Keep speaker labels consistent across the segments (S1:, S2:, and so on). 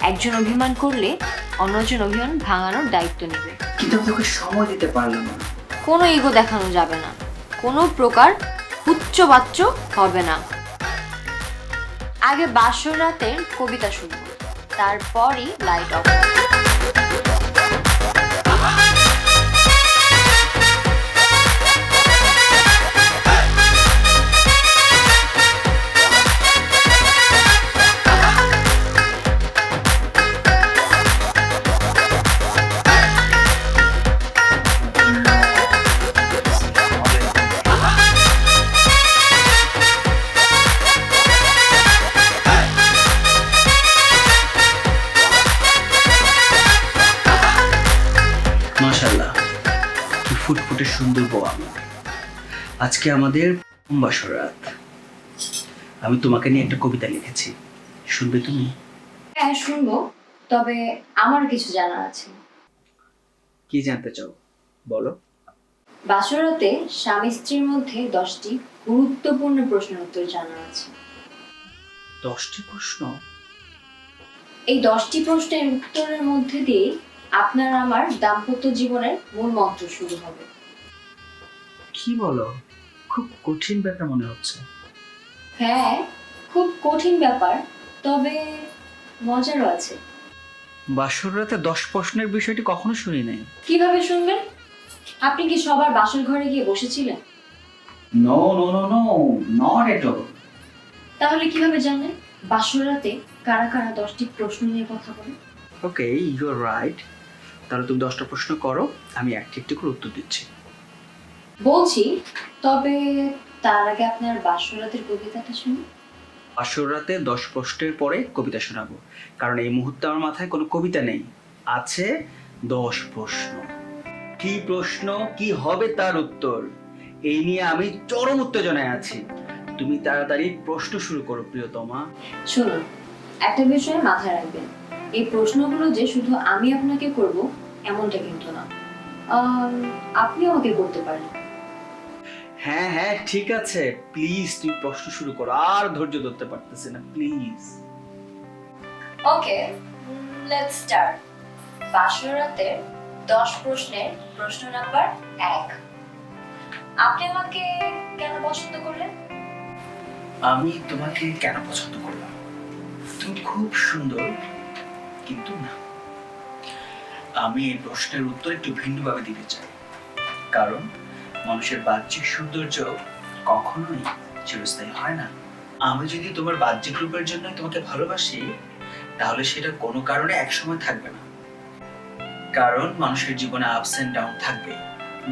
S1: একজন অভিমান করলে অন্যজন অভিমান ভাঙানোর দায়িত্ব নেবে।
S2: কিন্তু আমি তোকে সময় দিতে পারলাম না।
S1: কোনো ইগো দেখানো যাবে না। কোনো প্রকার উচ্চ বাচ্চ হবে না। আগে বাসর রাতের কবিতা শুনব তারপরই লাইট অফ
S2: আজকে আমাদের বাসর রাত। আমি তোমাকে নিয়ে একটা কবিতা লিখেছি। শুনবে তুমি?
S1: হ্যাঁ শুনব। তবে আমার কিছু জানা আছে।
S2: কি জানতে চাও? বলো।
S1: বাসরাতে স্বামী স্ত্রীর মধ্যে দশটি গুরুত্বপূর্ণ প্রশ্নের উত্তর জানা আছে।
S2: দশটি প্রশ্ন?
S1: এই দশটি প্রশ্নের উত্তরের মধ্যে দিয়ে আপনার আমার দাম্পত্য জীবনের মূল মন্ত্র শুরু হবে।
S2: কি বলো? খুব কঠিন ব্যাপার মনে হচ্ছে।
S1: হ্যাঁ খুব কঠিন ব্যাপার তবে মজারও আছে।
S2: বাসর রাতে দশ প্রশ্নের বিষয়টি কখনো শুনি নাই।
S1: কীভাবে শুনবেন? আপনি কি সবার বাসর ঘরে গিয়ে বসেছিলেন?
S2: No no no no not at all
S1: তাহলে কীভাবে জানলেন? বাসর রাতে কারা কারা দশটি প্রশ্ন নিয়ে কথা বলে?
S2: ওকে ইউ আর রাইট তাহলে তুমি দশটা প্রশ্ন করো আমি একটি একটি করে উত্তর দিচ্ছি।
S1: বলছি তবে তার আগে আপনার বাসর রাতের কবিতাটা শুনুন।
S2: বাসর রাতে দশ প্রশ্নের পরে কবিতা শোনাবো কারণ এই মুহূর্তে আমার মাথায় কোনো কবিতা নেই। আছে দশ প্রশ্ন। কি প্রশ্ন কি হবে তার উত্তর? এই নিয়ে আমি চরম উত্তেজনায় আছি। তুমি তাড়াতাড়ি প্রশ্ন শুরু করো প্রিয়তমা।
S1: শুনুন একটা বিষয় মাথায় রাখবেন। এই প্রশ্নগুলো যে শুধু আমি আপনাকে করব এমনটা কিন্তু না। আপনি আমাকে করতে পারেন।
S2: হ্যাঁ হ্যাঁ ঠিক আছে। প্লিজ তুমি প্রশ্ন শুরু করো। আর ধৈর্য ধরতে পারতেছি না প্লিজ
S1: ওকে লেটস স্টার্ট বাসর রাতের দশ প্রশ্নের প্রশ্ন নাম্বার এক। আপনি আমাকে কেন পছন্দ করলেন?
S2: আমি তোমাকে কেন পছন্দ করলাম? তুমি খুব সুন্দর কিন্তু না। আমি এই প্রশ্নের উত্তর একটু ভিন্নভাবে দিতে চাই। কারণ মানুষের বাহ্যিক সৌন্দর্য কখনোই চিরস্থায়ী হয় না। আমি যদি তোমার বাহ্যিক রূপের জন্য তোমাকে ভালোবাসি, তাহলে সেটা কোনো কারণে একসময় থাকবে না। কারণ মানুষের জীবনে আপস এন্ড ডাউন থাকবে।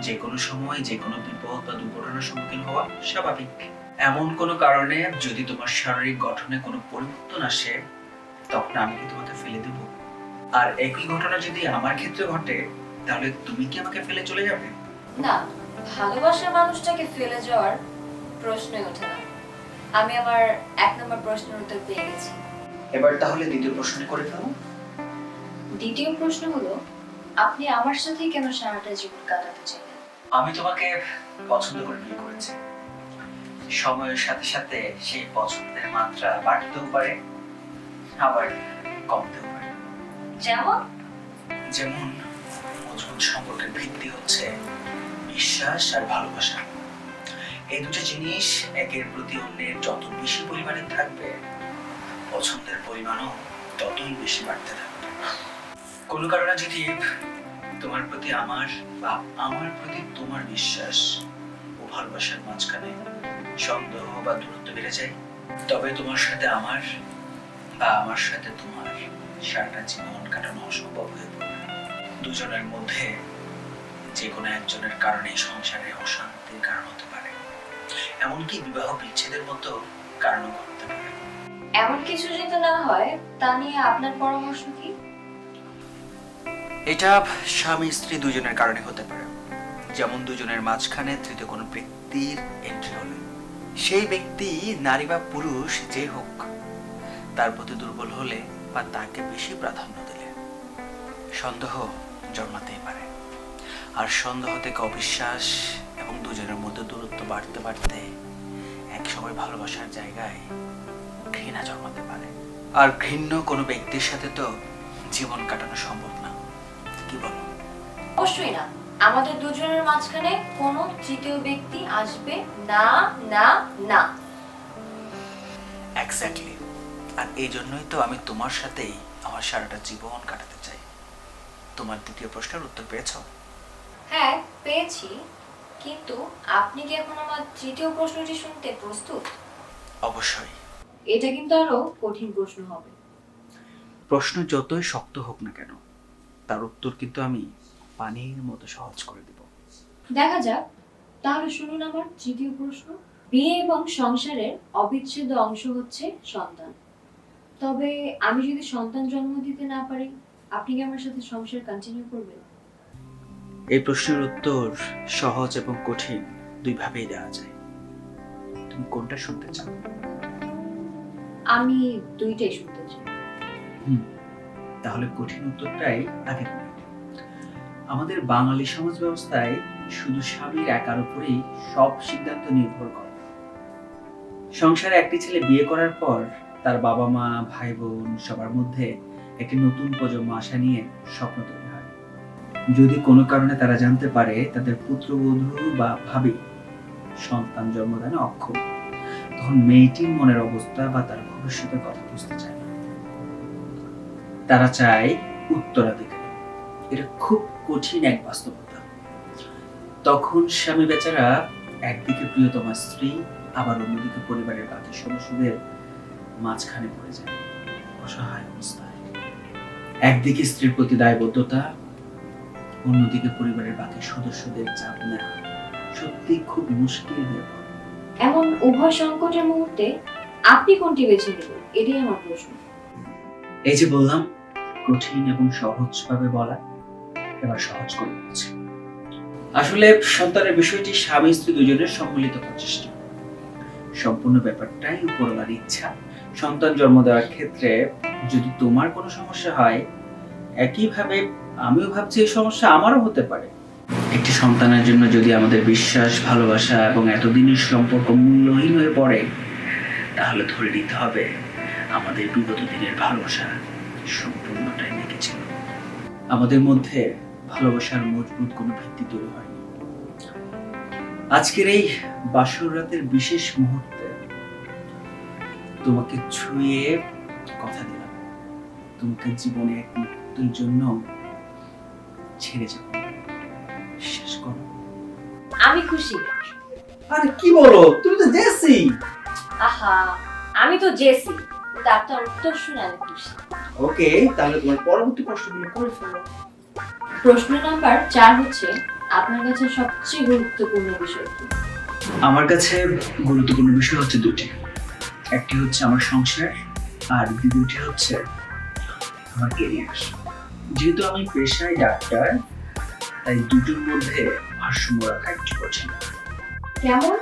S2: যে কোনো সময় যে কোনো বিপদ বা দুর্ঘটনার সম্মুখীন হওয়া স্বাভাবিক। এমন কোনো কারণে যদি তোমার শারীরিক গঠনে কোনো পরিবর্তন আসে, তখন আমি কি তোমাকে ফেলে দেব? আর একই ঘটনা যদি আমার ক্ষেত্রে ঘটে, তাহলে তুমি কি আমাকে ফেলে চলে যাবে?
S1: না। ভালোবাসার মানুষটাকে ফেলে যাওয়ার প্রশ্নই ওঠে না। আমি আমার এক নম্বর প্রশ্নের উত্তর পেয়ে গেছি।
S2: এবার তাহলে দ্বিতীয় প্রশ্ন করে ফেলো।
S1: দ্বিতীয় প্রশ্ন হলো আপনি আমার সাথেই কেন সারাটা জীবন কাটাতে চাইলেন?
S2: আমি তোমাকে পছন্দ করে বিয়ে করেছি। সময়ের সাথে সাথে সেই পছন্দের মাত্রা বাড়তেও পারে আবার কমতেও পারে।
S1: যেমন?
S2: যেমন মজবুত সম্পর্কের ভিত্তি হচ্ছে বিশ্বাস আর ভালোবাসা। এই দুটো জিনিস একের প্রতি অন্যের যত বেশি পরিমাণে থাকবে, পছন্দের পরিমাণও ততই বেশি বাড়তে থাকবে। কোনো কারণে যদি তোমার প্রতি আমার বা আমার প্রতি তোমার বিশ্বাস ও ভালোবাসার মাঝখানে সন্দেহ বা দূরত্ব বেড়ে যায়, তবে তোমার সাথে আমার বা আমার সাথে তোমার সারাটা জীবন কাটানো অসম্ভব হয়ে পড়বে। দুজনের মধ্যে যে কোনো একজনের কারণে সংসারে অশান্তির কারণ হতে পারে। এমনকি বিবাহ বিচ্ছেদের মতো কারণ ঘটতে পারে।
S1: এমন কিছু যদি না হয় তা নিয়ে আপনার পরামর্শ কি?
S2: এটা স্বামী স্ত্রী দুজনের কারণে হতে পারে। যেমন দুজনের মাঝখানে তৃতীয় কোনো ব্যক্তির এন্ট্রি হলে। সেই ব্যক্তি নারী বা পুরুষ যে হোক তার প্রতি দুর্বল হলে বা তাকে বেশি প্রাধান্য দিলে সন্দেহ জন্মাতেই পারে। আর সন্দেহ থেকে অবিশ্বাস এবং দুজনের মধ্যে দূরত্ব বাড়তে বাড়তে এক সময় ভালোবাসার জায়গায় ঘৃণা জন্মাতে পারে। আর ঘৃণ্য কোনো ব্যক্তির সাথে তো জীবন কাটানো সম্ভব না। কি বলো?
S1: অবশ্যই না। আমাদের দুজনের মাঝখানে কোনো তৃতীয় ব্যক্তি আসবে না না না।
S2: এক্স্যাক্টলি আর এই জন্যই তো আমি তোমার সাথেই আমার সারাটা জীবন কাটাতে চাই। তোমার দ্বিতীয় প্রশ্নের উত্তর পেয়েছ?
S1: হ্যাঁ পেয়েছি। কিন্তু আপনি কি এখন আমার তৃতীয় প্রশ্নটি শুনতে প্রস্তুত?
S2: অবশ্যই।
S1: এটা কিন্তু আরও কঠিন প্রশ্ন হবে।
S2: প্রশ্ন যতই শক্ত হোক না কেন তার উত্তর কিন্তু আমি পানির মতো সহজ করে দেব।
S1: দেখা যাক। তাহলে শুনুন আমার তৃতীয় প্রশ্ন। বিয়ে এবং সংসারের অবিচ্ছেদ্য অংশ হচ্ছে সন্তান। তবে আমি যদি সন্তান জন্ম দিতে না পারি আপনি কি আমার সাথে সংসার কন্টিনিউ করবেন?
S2: এই প্রশ্নের উত্তর সহজ এবং কঠিন দুইভাবেই দেওয়া যায়। তুমি কোনটা শুনতে চাও?
S1: আমি দুইটাই শুনতে চাই।
S2: তাহলে কঠিন উত্তরটাই আগে আমাদের বাঙালি সমাজ ব্যবস্থায় শুধু স্বামীর একার উপরেই সব সিদ্ধান্ত নির্ভর করে। সংসারে একটি ছেলে বিয়ে করার পর তার বাবা মা ভাই বোন সবার মধ্যে একটি নতুন প্রজন্ম আশা নিয়ে স্বপ্ন তৈরি যদি কোনো কারণে তারা জানতে পারে তাদের পুত্রবধূ বা ভাবি সন্তান জন্মদানে অক্ষম। তখন মেয়েটির মনের অবস্থা বা তার ভবিষ্যতের কথা বুঝতে চায় না। তারা চায় উত্তরাধিকারী। এটা খুব কঠিন এক বাস্তবতা। তখন স্বামী বেচারা একদিকে প্রিয়তমা স্ত্রী, আবার অন্যদিকে পরিবারের বাকি সদস্যদের মাঝখানে পড়ে যায়। অসহায় অবস্থায়। একদিকে স্ত্রীর প্রতি দায়বদ্ধতা অন্যদিকে পরিবারের বাকি সদস্যদের চাপ নেওয়া সত্যি খুব মুশকিল হয়ে পড়ে।
S1: এমন উভয় সংকটের মুহূর্তে আপনি কোনটি বেছে নেবেন? এটাই আমার প্রশ্ন।
S2: এই যে বললাম কঠিন এবং সহজ ভাবে বলা এবার সহজ করে বলছি। আসলে সন্তানের বিষয়টি স্বামী স্ত্রী দুজনের সম্মিলিত প্রচেষ্টা। সম্পূর্ণ ব্যাপারটাই উপরওয়ালার ইচ্ছা। সন্তান জন্ম দেওয়ার ক্ষেত্রে যদি তোমার কোনো সমস্যা হয় একইভাবে আমিও ভাবছি এই সমস্যা আমারও হতে পারে। একটি সন্তানের জন্য যদি আমাদের বিশ্বাস ভালোবাসা এবং এতদিনের সম্পর্ক মূল্যহীন হয়ে পড়ে তাহলে ধরে নিতে হবে আমাদের বিগত দিনের ভালোবাসা সম্পূর্ণটাই মেকেছিল আমাদের মধ্যে ভালোবাসার মজবুত কোনো ভিত্তি তৈরি হয়নি। আজকের এই বাসর রাতের বিশেষ মুহূর্তে তোমাকে ছুঁয়ে কথা দিলাম। তোমাকে জীবনে এক মুহূর্তের জন্য ছেড়ে যাব শেষ করো।
S1: আমি খুশি।
S2: আরে কি বলো? তুমি তো জেসি।
S1: আহা আমি তো জেসি। তার তো উত্তর শুনে আমি খুশি।
S2: ওকে তাহলে তোমার পরবর্তী প্রশ্নগুলো করে ফেলো।
S1: প্রশ্ন নাম্বার চার হচ্ছে আপনার কাছে সবচেয়ে গুরুত্বপূর্ণ বিষয় কি?
S2: আমার কাছে গুরুত্বপূর্ণ বিষয় হচ্ছে দুটি। একটি হচ্ছে আমার সংসার আর দ্বিতীয়টি হচ্ছে আমার কেরিয়ার যেহেতু আমি পেশায় ডাক্তার তাই দুটোর মধ্যে ভারসাম্য রাখা একটু কঠিন
S1: কেমন?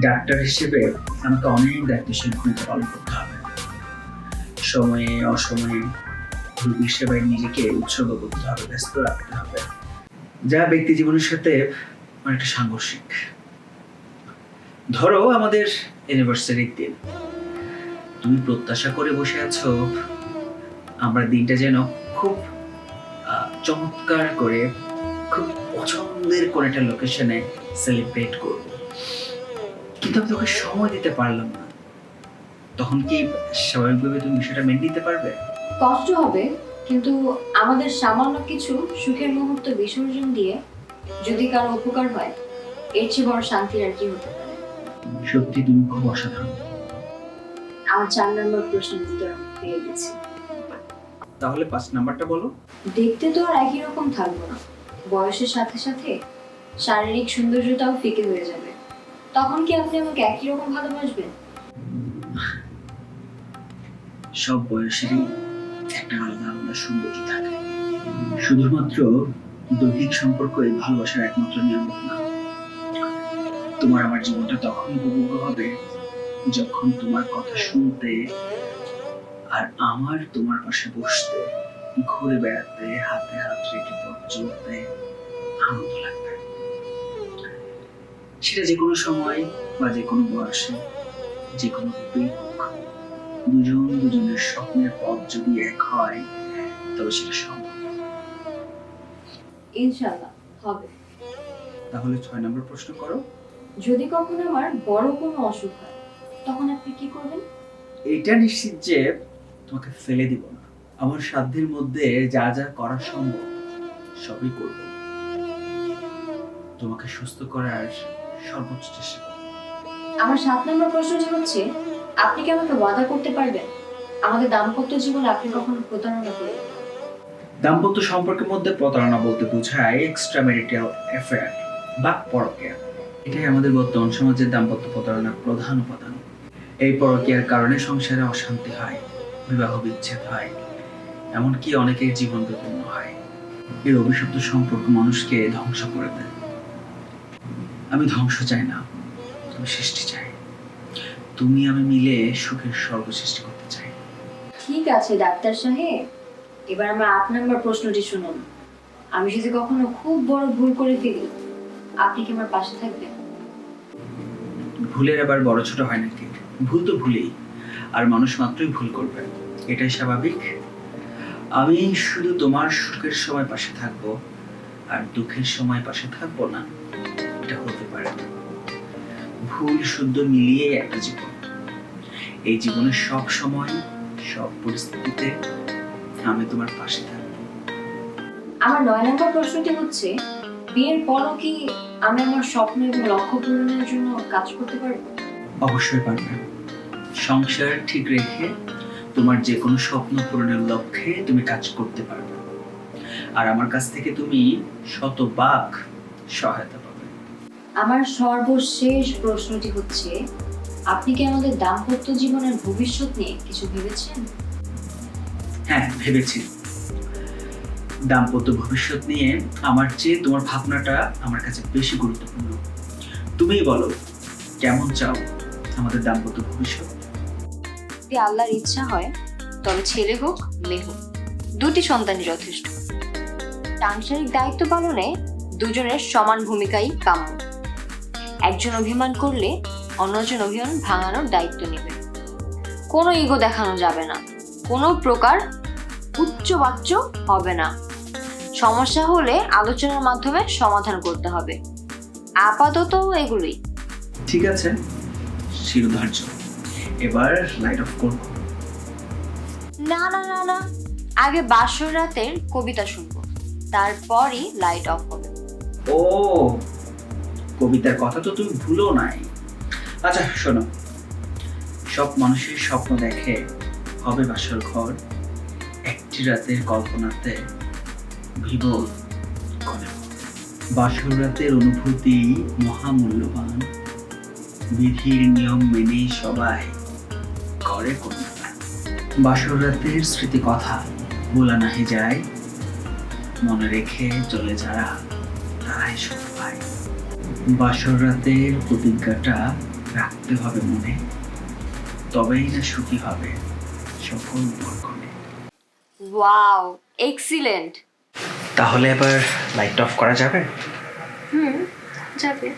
S2: ডাক্তার হিসেবে আমাকে অনেক দায়িত্বশীল ভূমিকা পালন করতে হবে। সময়ে অসময়ে রোগীর সেবায় নিজেকে উৎসর্গ করতে হবে ব্যস্ত রাখতে হবে। যা ব্যক্তি জীবনের সাথে অনেকটা সাংঘর্ষিক। ধরো আমাদের অ্যানিভার্সারির দিন। তুমি প্রত্যাশা করে বসে আছো আমরা দিনটা যেন খুব চমৎকার করে খুব পছন্দের কোনো একটা লোকেশনে সেলিব্রেট করব। কিন্তু আমি তোকে সময় দিতে পারলাম না। তখন কি স্বাভাবিকভাবে তুমি বিষয়টা মেনে নিতে পারবে?
S1: কষ্ট হবে কিন্তু আমাদের সামান্য কিছু সুখের মুহূর্ত বিসর্জন দিয়ে যদি কারও উপকার হয় এর চেয়ে বড় শান্তির আর কি হতে পারে?
S2: সত্যি তুমি খুব অসাধারণ।
S1: আমার চার নম্বর প্রশ্নের উত্তর পেয়ে গেছি।
S2: তাহলে পাঁচ নাম্বারটা বলো।
S1: দেখতে তো আর একই রকম থাকব না। বয়সের সাথে সাথে শারীরিক সৌন্দর্যটাও ফিকে হয়ে যাবে। তখন কি আপনি আমাকে একই রকম ভালোবাসবেন?
S2: সব বয়সেরই একটা আলাদা আলাদা সৌন্দর্য থাকে। শুধুমাত্র দৈহিক সম্পর্ক এই ভালোবাসার একমাত্র নিয়ামক না। তোমার আমার জীবনটা তখন উপভোগ্য হবে যখন তোমার কথা শুনতে আর আমার তোমার পাশে বসতে ঘুরে বেড়াতে হাতে হাত রেখে পথ চলতে আনন্দ লাগবে। সেটা যে কোনো সময় বা যে কোনো বয়সে যে কোনো রূপেই হোক দুজন দুজনের স্বপ্নের পথ যদি এক হয় তবে সেটা সম্ভব।
S1: ইনশাল্লাহ হবে।
S2: তাহলে ছয় নম্বর প্রশ্ন করো।
S1: যদি কখনো আমার বড় কোনো অসুখ হয় তখন আপনি কি করবেন?
S2: এইটা নিশ্চিত যে তোমাকে ফেলে দিব না। আমার সাধ্যের মধ্যে যা যা করা সম্ভব সবই করব। তোমাকে সুস্থ করার সর্বোচ্চ চেষ্টা করব।
S1: আমার সাত নম্বর প্রশ্নটি হচ্ছে আপনি কি আমাকে ওয়াদা করতে পারবেন? আমাদের দাম্পত্য জীবনে আপনি কখনো প্রতারণা করবেন
S2: দাম্পত্য সম্পর্কের মধ্যে প্রতারণা বলতে বোঝায় এক্সট্রা ম্যারিটাল অ্যাফেয়ার বা পরকীয়া। এটাই আমাদের বর্তমান সমাজের দাম্পত্য প্রতারণার প্রধান উপাদান। এই পরকীয়ার কারণে সংসারে অশান্তি হয়। বিবাহ বিচ্ছেদ হয়। এমনকি অনেকের জীবন বিপন্ন হয়। এর অভিশপ্ত সম্পর্ক মানুষকে ধ্বংস করে দেয়। আমি ধ্বংস চাই না আমি সৃষ্টি চাই। তুমি আমি মিলে সুখের স্বর্গ সৃষ্টি করতে চাই।
S1: ঠিক আছে ডাক্তার সাহেব। এবার আমার আট নম্বর প্রশ্নটি শুনুন। আমি যদি কখনো খুব বড় ভুল করে ফেলি আপনি কি আমার পাশে থাকবেন?
S2: ভুলের আবার বড় ছোট হয় নাকি ভুল তো ভুলেই। আর মানুষ মাত্রই ভুল করবে। এটাই স্বাভাবিক। আমি শুধু তোমার সুখের সময় পাশে থাকব আর দুঃখের সময় পাশে থাকব না। এটা হতে পারে। ভুল শুদ্ধ মিলিয়ে একটা জীবন। এই জীবনের সব সময় সব পরিস্থিতিতে আমি তোমার পাশে থাকব।
S1: আমার নয় নম্বর প্রশ্নটি হচ্ছে বিয়ের পরও কি আমি আমার স্বপ্ন এবং লক্ষ্য পূরণের জন্য কাজ করতে পারব?
S2: অবশ্যই পারবে। সংসার ঠিক রেখে তোমার যে কোনো স্বপ্ন পূরণের লক্ষ্যে তুমি কাজ করতে পারবে। আর আমার কাছ থেকে তুমি শতভাগ সহায়তা পাবে।
S1: আমার সর্বশেষ প্রশ্নটি হচ্ছে আপনি কি আমাদের দাম্পত্য জীবনের ভবিষ্যৎ নিয়ে কিছু ভেবেছেন?
S2: হ্যাঁ ভেবেছি। দাম্পত্য ভবিষ্যৎ নিয়ে আমার চেয়ে তোমার ভাবনাটা আমার কাছে বেশি গুরুত্বপূর্ণ। তুমিই বলো কেমন চাও আমাদের দাম্পত্য ভবিষ্যৎ?
S1: যদি আল্লাহর ইচ্ছা হয়, তবে ছেলে হোক, মেয়ে হোক, দুটি সন্তানই যথেষ্ট। সাংসারিক দায়িত্ব পালনে দুজনের সমান ভূমিকাই কাম্য। একজন অভিমান করলে অন্যজন অভিমান ভাঙানোর দায়িত্ব নেবে। কোনো ইগো দেখানো যাবে না। কোনো প্রকার উচ্চ উচ্চবাচ্য হবে না। সমস্যা হলে আলোচনার মাধ্যমে সমাধান করতে হবে। আপাতত এগুলোই।
S2: ঠিক আছে, শিরোধার্য। এবার লাইট অফ করব।
S1: না না না না। আগে বাসর রাতের কবিতা শুনব। তারপরই লাইট অফ হবে।
S2: ও কবিতার কথা তো তুমি ভুলো নাই। আচ্ছা শোনো। সব মানুষের স্বপ্ন দেখে হবে বাসর ঘর। একটি রাতের কল্পনাতে বিবল করে বাসর রাতের অনুভূতি মহামূল্যবান। বিধির নিয়ম মেনে সবাই কন্যাদান বাসর রাতের স্মৃতি কথা বলা নাহি যায় মনে রেখে চলে যারা তারাই সুখ পায় বাসর রাতের প্রতিজ্ঞাটা রাখতে হবে মনে। তবেই না সুখী হবে সকল বরকনে
S1: ওয়াও এক্সিলেন্ট।
S2: তাহলে এবার লাইট অফ করা যাবে?
S1: হুম যাবে।